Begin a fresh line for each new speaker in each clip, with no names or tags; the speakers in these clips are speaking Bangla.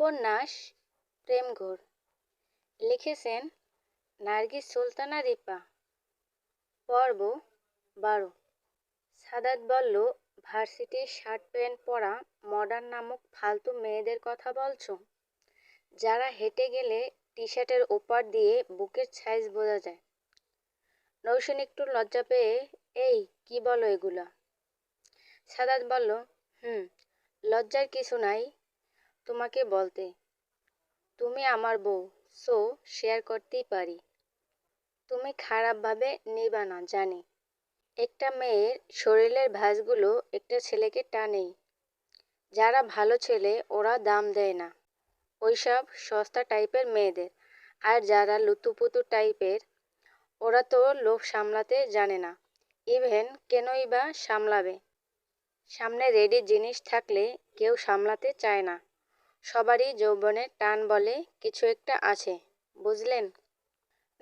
উপন্যাস, প্রেমঘোর। লিখেছেন নার্গিস সুলতানা রিপা। পর্ব বারো। সাদাত বলল, ভার্সিটির শার্ট প্যান্ট পরা মডার্ন নামক ফালতু মেয়েদের কথা বলছো? যারা হেঁটে গেলে টি শার্টের ওপার দিয়ে বুকের সাইজ বোঝা যায়। নৌসেন একটু লজ্জা পেয়ে, এই, কি বলো এগুলা? সাদাত বলল, হুম, লজ্জার কিছু নাই তোমাকে বলতে। তুমি আমার বউ, সো শেয়ার করতেই পারি। তুমি খারাপভাবে নেবা না, জানি। একটা মেয়ের শরীরের ভাঁজগুলো একটা ছেলেকে টানেই যারা ভালো ছেলে, ওরা দাম দেয় না। ওইসব সস্তা টাইপের মেয়েদের। আর যারা লুতুপুতু টাইপের, ওরা তো লোভ সামলাতে জানে না। ইভেন কেনই বা সামলাবে? সামনে রেডি জিনিস থাকলে কেউ সামলাতে চায় না। সবারই যৌবনে টান বলে কিছু একটা আছে, বুঝলেন?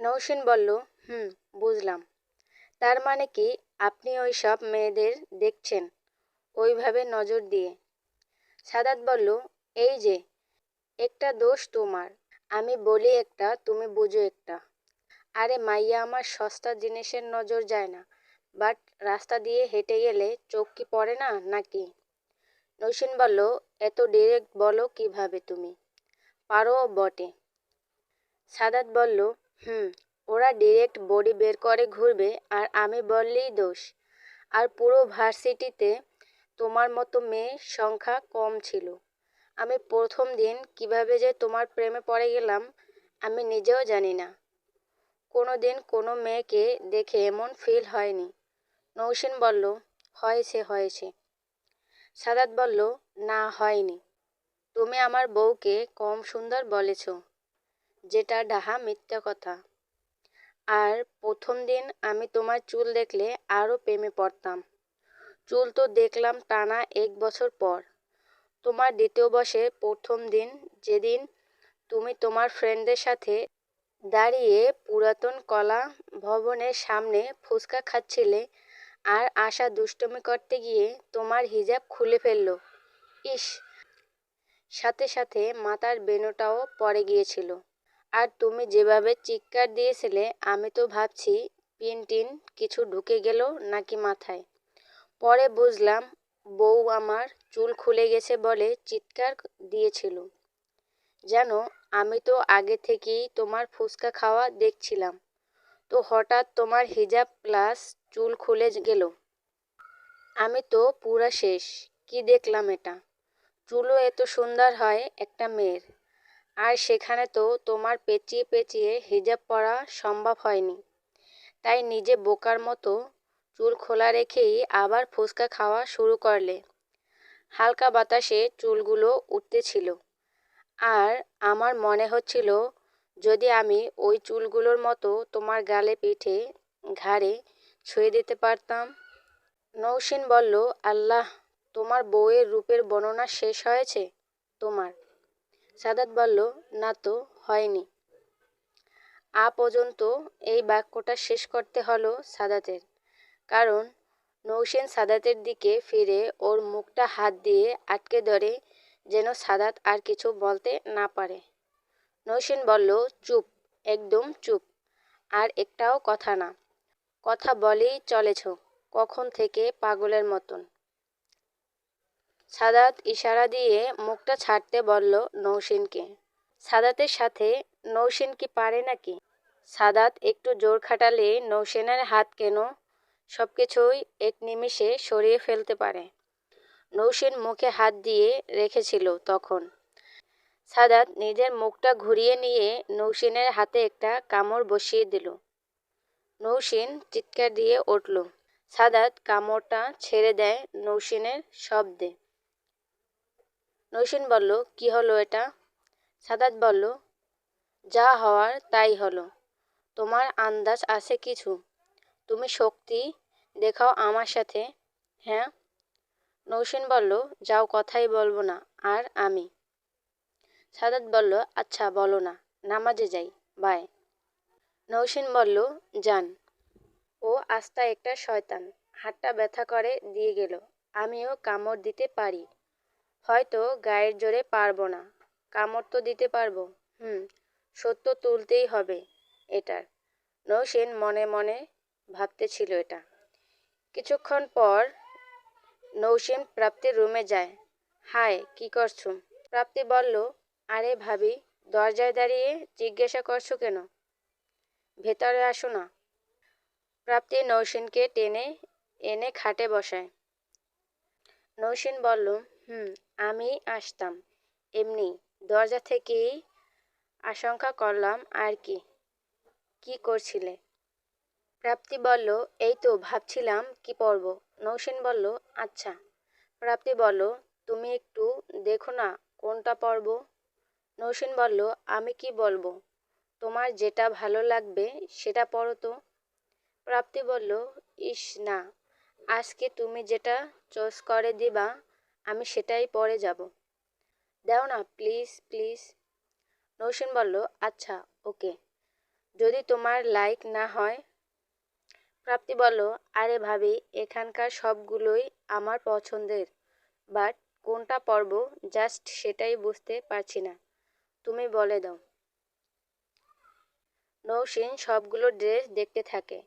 নৌসিন বলল, হুম, বুঝলাম। তার মানে কি আপনি ওই সব মেয়েদের দেখছেন ওইভাবে নজর দিয়ে? সাদাত বলল, এই যে, একটা দোষ তোমার। আমি বলি একটা, তুমি বুঝো একটা। আরে মাইয়া, আমার সস্তা জিনিসের নজর যায় না। বাট রাস্তা দিয়ে হেঁটে গেলে চোখ কি পড়ে না, নাকি? নৌসিন বলল, এত ডিরেক্ট বলো কীভাবে তুমি? পারো বটে। সাদাত বলল, হুম, ওরা ডিরেক্ট বডি বের করে ঘুরবে আর আমি বললেই দোষ। আর পুরো ভার্সিটিতে তোমার মতো মেয়ে সংখ্যা কম ছিল। আমি প্রথম দিন কীভাবে যে তোমার প্রেমে পড়ে গেলাম, আমি নিজেও জানি না। কোনো দিন কোনো মেয়েকে দেখে এমন ফিল হয়নি। নৌসিন বলল, হয়েছে হয়েছে। সাদাত বলল, না, হয়নি। তুমি আমার বউকে কম সুন্দর বলেছ, যেটা ডাহা মিথ্যা কথা। আর প্রথম দিন আমি তোমার চুল দেখলে আরও প্রেমে পড়তাম। চুল তো দেখলাম টানা এক বছর পর। তোমার দ্বিতীয় বর্ষের প্রথম দিন যেদিন তুমি তোমার ফ্রেন্ডদের সাথে দাঁড়িয়ে পুরাতন কলা ভবনের সামনে ফুচকা খাচ্ছিলে আর আশা দুষ্টমি করতে গিয়ে তোমার হিজাব খুলে ফেলল। ইস! সাথে সাথে মাথার বেনুটাও পড়ে গিয়েছিল। আর তুমি যেভাবে চিৎকার দিয়েছিলে, আমি তো ভাবছি পিন টিন কিছু ঢুকে গেল নাকি মাথায়। পরে বুঝলাম বউ আমার চুল খুলে গেছে বলে চিৎকার দিয়েছিল। জানো, আমি তো আগে থেকেই তোমার ফুচকা খাওয়া দেখছিলাম। তো হঠাৎ তোমার হিজাব প্লাস চুল খুলে গেল। আমি তো পুরা শেষ, কি দেখলাম এটা? চুলও এত সুন্দর হয় একটা মেয়ের। আর সেখানে তো তোমার পেঁচিয়ে পেঁচিয়ে হিজাব পরা সম্ভব হয়নি। তাই নিজে বোকার মতো চুল খোলা রেখেই আবার ফুচকা খাওয়া শুরু করলে। হালকা বাতাসে চুলগুলো উঠতেছিল। আর আমার মনে হচ্ছিল যদি আমি ওই চুলগুলোর মতো তোমার গালে পিঠে ঘাড়ে ছুঁয়ে দিতে পারতাম? নৌসিন বলল, আল্লাহ, তোমার বউয়ের রূপের বর্ণনা শেষ হয়েছে তোমার? সাদাত বলল, না তো, হয়নি। আ পর্যন্ত এই বাক্যটা শেষ করতে হলো সাদাতের। কারণ নৌসেন সাদাতের দিকে ফিরে ওর মুখটা হাত দিয়ে আটকে ধরে যেন সাদাত আর কিছু বলতে না পারে। নৌসেন বলল, চুপ, একদম চুপ। আর একটাও কথা না। কথা বলেই চলেছ, কখন থেকে পাগলের মতন। সাদাত ইশারা দিয়ে মুখটা ছাড়তে বলল নৌসিনকে। সাদাতের সাথে, নৌসেন কি পারে নাকি? সাদাত একটু জোর খাটালে নৌসেনের হাত কেন সব কিছুই এক নিমিষে সরিয়ে ফেলতে পারে। নৌসেন মুখে হাত দিয়ে রেখেছিল তখন। সাদাত নিজের মুখটা ঘুরিয়ে নিয়ে নৌসেনের হাতে একটা কামড় বসিয়ে দিল। নৌসেন চিৎকার দিয়ে উঠল। সাদাত কামড়টা ছেড়ে দেয় নৌসেনের শব্দে। নৌসেন বলল, কি হলো এটা? সাদাত বলল, যা হওয়ার তাই হলো। তোমার আন্দাজ আছে কিছু? তুমি শক্তি দেখাও আমার সাথে হ্যাঁ? নৌসেন বলল, যাও কথাই বলব না, আর আমি। সাদাত বলল আচ্ছা বলো না, নামাজে যাই, বাই। নৌসেন বলল, যান। ও আস্তা একটা শয়তান, হাতটা ব্যথা করে দিয়ে গেল, আমিও কামড় দিতে পারি। হয়তো গায়ের জোরে পারব না, কামড় তো দিতে পারব, হুম, সত্য তুলতেই হবে এটার। নৌসেন মনে মনে ভাবতেছিল এটা। কিছুক্ষণ পর নৌসেন প্রাপ্তির রুমে যায়, হায়, কি করছ প্রাপ্তি বলল আরে ভাবি, দরজায় দাঁড়িয়ে জিজ্ঞাসা করছ কেন? ভেতরে আসো না। প্রাপ্তি নৌসেনকে টেনে এনে খাটে বসায়। নৌসেন বলল, হুম, আমি আসতাম। এমনি, দরজা থেকেই আশঙ্কা করলাম আর কি। কি করছিলে? প্রাপ্তি বলল, এই তো, ভাবছিলাম কি পরব। নৌসেন বলল আচ্ছা। প্রাপ্তি বলল, তুমি একটু দেখো না, কোনটা পরব? নৌসেন বলল, আমি কি বলব? তোমার যেটা ভালো লাগবে, সেটা পড়ো তো? প্রাপ্তি বলল, ইস, না। আজকে তুমি যেটা চয়েস করে দিবা, আমি সেটাই পরে যাব। দাও না, প্লিজ প্লিজ। নৌসেন বলল আচ্ছা ওকে। যদি তোমার লাইক না হয়? প্রাপ্তি বলল, আরে ভাবি, এখানকার সবগুলোই আমার পছন্দের, বাট কোনটা পরব, জাস্ট সেটাই বুঝতে পারছি না। তুমি বলে দাও। নৌসিন সবগুলো ড্রেস দেখতে থাকে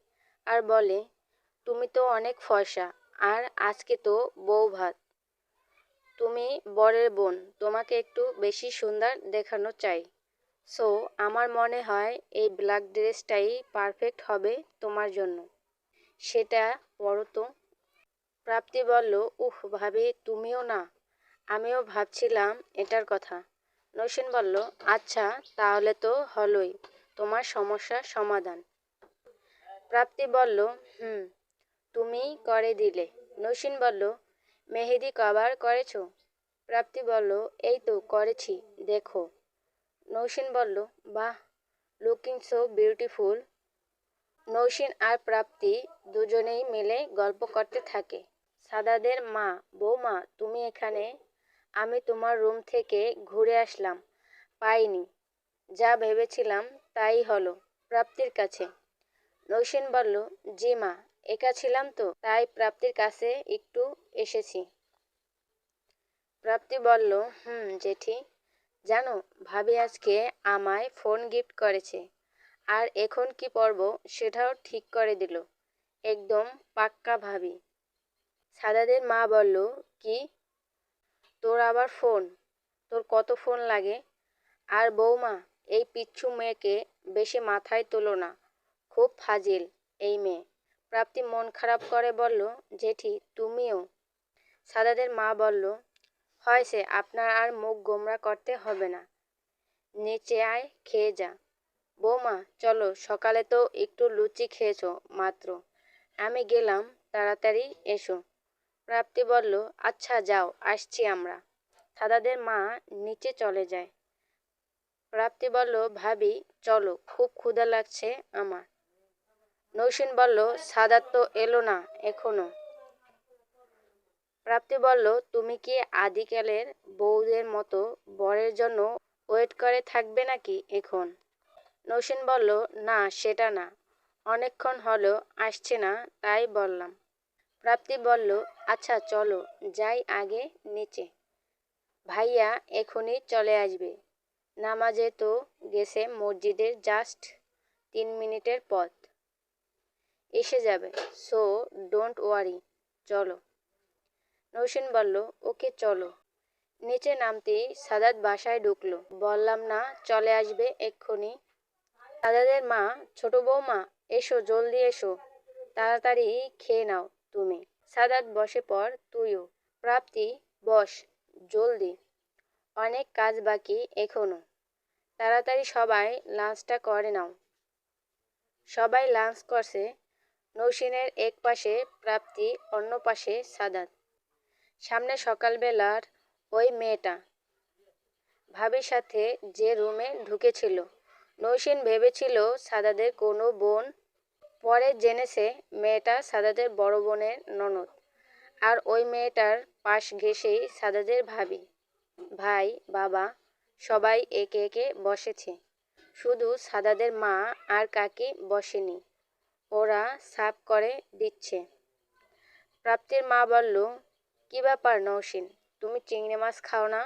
আর বলে, তুমি তো অনেক ফর্সা, আর আজকে তো বউ ভাত। তুমি বরের বোন, তোমাকে একটু বেশি সুন্দর দেখানো চাই। সো, আমার মনে হয় এই ব্ল্যাক ড্রেসটাই পারফেক্ট হবে তোমার জন্য। সেটা পরো তো। প্রাপ্তি বলল, উহ, ভাবি, তুমিও না। আমিও ভাবছিলাম এটার কথা। নৌসেন বলল আচ্ছা তাহলে তো হলোই, তোমার সমস্যার সমাধান। প্রাপ্তি বলল, হুম, তুমি করে দিলে। নৌসেন বলল, মেহেদি কভার করেছ? প্রাপ্তি বলল, এই তো, করেছি, দেখো। নৌসেন বলল, বাহ লুকিং সো বিউটিফুল নৌসেন আর প্রাপ্তি দুজনেই মিলে গল্প করতে থাকে। সাদাদের মা, বৌমা, তুমি এখানে আমি তোমার রুম থেকে ঘুরে আসলাম। পাইনি। যা ভেবেছিলাম তাই হলো প্রাপ্তির কাছে। নৌসেন বলল, জি মা, একা ছিলাম তো, তাই প্রাপ্তির কাছে একটু এসেছি। প্রাপ্তি বলল, হুম, জেঠি। জানো, ভাবি আজকে আমায় ফোন গিফট করেছে। আর এখন কি পরব সেটাও ঠিক করে দিল। একদম পাক্কা ভাবি। সাদাদের মা বলল, কি তোর আবার ফোন? তোর কত ফোন লাগে? আর বৌমা, এই পিচ্ছু মেয়েকে বেশি মাথায় তোলো না। খুব ফাজিল এই মেয়ে। প্রাপ্তি মন খারাপ করে বলল, জেঠি, তুমিও? সাদাদের মা বলল, হয় সে, আপনার আর মুখ গোমরা করতে হবে না। নিচে আয়, খেয়ে যা। বৌমা, চলো, সকালে তো একটু লুচি খেয়েছো মাত্র। আমি গেলাম, তাড়াতাড়ি এসো। প্রাপ্তি বলল আচ্ছা যাও, আসছি আমরা। সাদাদের মা নিচে চলে যায়। প্রাপ্তি বলল, ভাবি, চলো, খুব ক্ষুধা লাগছে আমার। নৌসেন বলল সাদাত তো এলো না, এখনও। প্রাপ্তি বলল, তুমি কি আদিকালের বউদের মতো বরের জন্য ওয়েট করে থাকবে নাকি এখন? নৌসেন বলল, না, সেটা না। অনেকক্ষণ হলো, আসছে না, তাই বললাম। প্রাপ্তি বলল আচ্ছা চলো, যাই আগে নিচে। ভাইয়া এখনই চলে আসবে। নামাজে তো গেছে মসজিদের জাস্ট তিন মিনিটের পথ। এসে যাবে সো ডোন্ট ওয়ারি চলো। নৌসেন বলল, ওকে, চলো। নিচে নামতেই সাদাত বাসায় ঢুকলো। বললাম, না, চলে আসবে এক্ষুনি। সাদাদের মা, ছোট বৌমা, এসো, জলদি এসো, তাড়াতাড়ি খেয়ে নাও। তুমি। সাদাত বসে পর তুইও। প্রাপ্তি, বস, জলদি। অনেক কাজ বাকি এখনও। তাড়াতাড়ি সবাই লাঞ্চটা করে নাও। সবাই লাঞ্চ করছে। নৌসিনের এক পাশে প্রাপ্তি, অন্য পাশে সাদাত। সামনে সকালবেলার ওই মেয়েটা। ভাবির সাথে যে রুমে ঢুকেছিল। নৌসেন ভেবেছিল সাদাদের কোনো বোন পরে জেনেছে মেয়েটা সাদাদের বড় বোনের ননদ। আর ওই মেয়েটার পাশ ঘেঁষেই সাদাদের ভাবি, ভাই, বাবা সবাই একে একে বসেছে। শুধু সাদাদের মা আর কাকি বসেনি, ওরা সাফ করে দিচ্ছে। প্রাপ্তির মা বলল, কি ব্যাপার নৌসিন, তুমি চিংড়ি মাছ খাও না?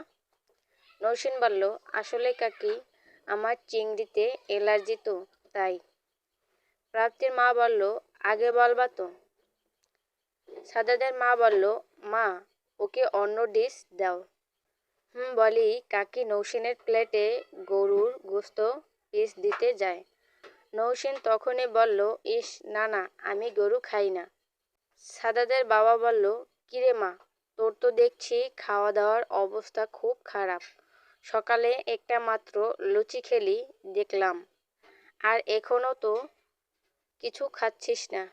নৌসেন বলল আসলে কাকি, আমার চিংড়িতে অ্যালার্জি তো, তাই। প্রাপ্তির মা বলল, আগে বলবা তো। সাদাদের মা বলল, মা, ওকে অন্য ডিশ দাও। হুম, বলি, কাকি নৌসেনের প্লেটে গরুর গোস্ত পিস দিতে যায়। নৌসেন তখনই বলল, ইস, না না, আমি গরু খাই না। সাদাদের বাবা বলল, কিরে মা, তোর তো দেখছি খাওয়া দাওয়ার অবস্থা খুব খারাপ। সকালে একটা মাত্র লুচি খেলি, দেখলাম। আর এখনও তো কিছু খাচ্ছিস না।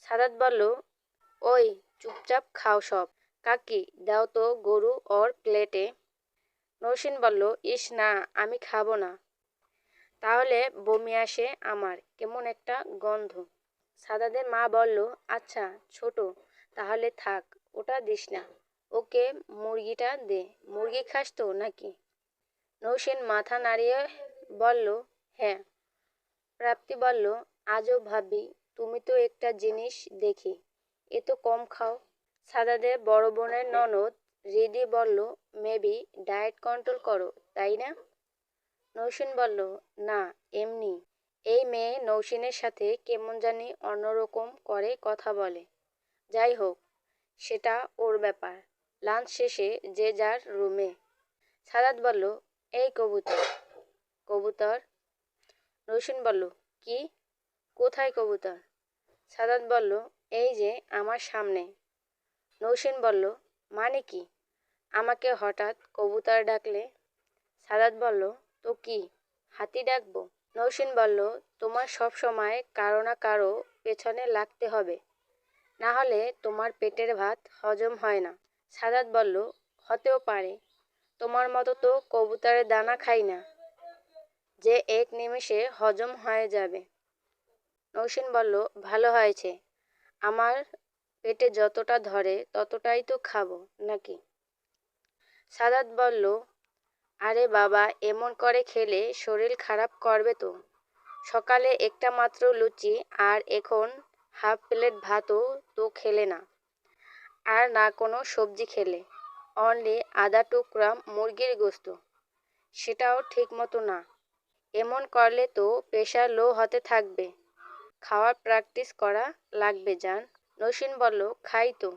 সাদাত বলল, ওই, চুপচাপ খাও সব। কাকি, দাও তো গরু ওর প্লেটে নৌসেন বলল, ইস না, আমি খাব না। তাহলে বমি আসে আমার, কেমন একটা গন্ধ। সাদাদের মা বলল আচ্ছা ছোট, তাহলে থাক, ওটা দিস না। ওকে মুরগিটা দে। মুরগি খাস তো, নাকি? নৌসেন মাথা নাড়িয়ে বলল হ্যাঁ। প্রাপ্তি বলল আজও ভাবি, তুমি তো একটা জিনিস দেখি, এ তো কম খাও। সাদাদের বড় বোনের ননদ রিদি বলল, মেবি ডায়েট কন্ট্রোল করো, তাই না? নৌসেন বলল, না, এমনি। এই মেয়ে নৌসেনের সাথে কেমন জানি অন্যরকম করে কথা বলে। যাই হোক, সেটা ওর ব্যাপার। লাঞ্চ শেষে যে যার রুমে। সাদাত বলল, এই কবুতর। কবুতর? নৌসেন বলল, কি? কোথায় কবুতর? সাদাত বলল, এই যে, আমার সামনে। নৌসেন বলল মানে কি? আমাকে হঠাৎ কবুতর ডাকলে? সাদাত বলল, তো কি? হাতি ডাকবো? নৌসেন বলল, তোমার সব সময় কারও না কারও পেছনে লাগতে হবে। না হলে তোমার পেটের ভাত হজম হয় না। সাদাত বলল, হতেও পারে। তোমার মতো তো কবুতরের দানা খাই না। যে এক নিমেষে হজম হয়ে যাবে। নৌসেন বলল, ভালো হয়েছে। আমার পেটে যতটা ধরে, ততটাই তো খাব, নাকি? সাদাত বলল, আরে বাবা, এমন করে খেলে শরীর খারাপ করবে তো। সকালে একটা মাত্র লুচি আর এখন হাফ প্লেট ভাতও তো খেলে না। আর না কোনো সবজি খেলে। অনলি আদা টুকরা মুরগির গোস্ত। সেটাও ঠিক মতো না। এমন করলে তো প্রেশার লো হতে থাকবে। খাওয়ার প্র্যাকটিস করা লাগবে, জান। নৌসিন বলল, খাই তো।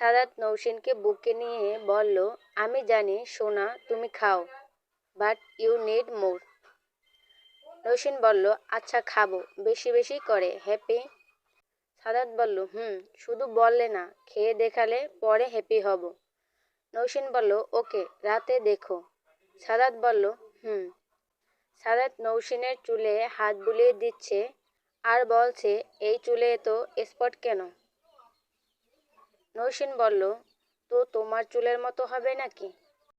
সাদাত নৌসিনকে বুকে নিয়ে বলল, আমি জানি, সোনা, তুমি খাও but you need more Nousin বলল আচ্ছা খাব। বেশি বেশি করে হ্যাপি সাদাত বলল, হুম, শুধু বললে না, খেয়ে দেখালে পরে হ্যাপি হব। নৌসিন বলল, ওকে, রাতে দেখো। সাদাত বলল, হুম। সাদাত নৌসিনের চুলে হাত বুলিয়ে দিচ্ছে আর বলছে, এই চুলে তো স্পট কেন? নৌসিন বলল, তো তোমার চুলের মতো হবে নাকি?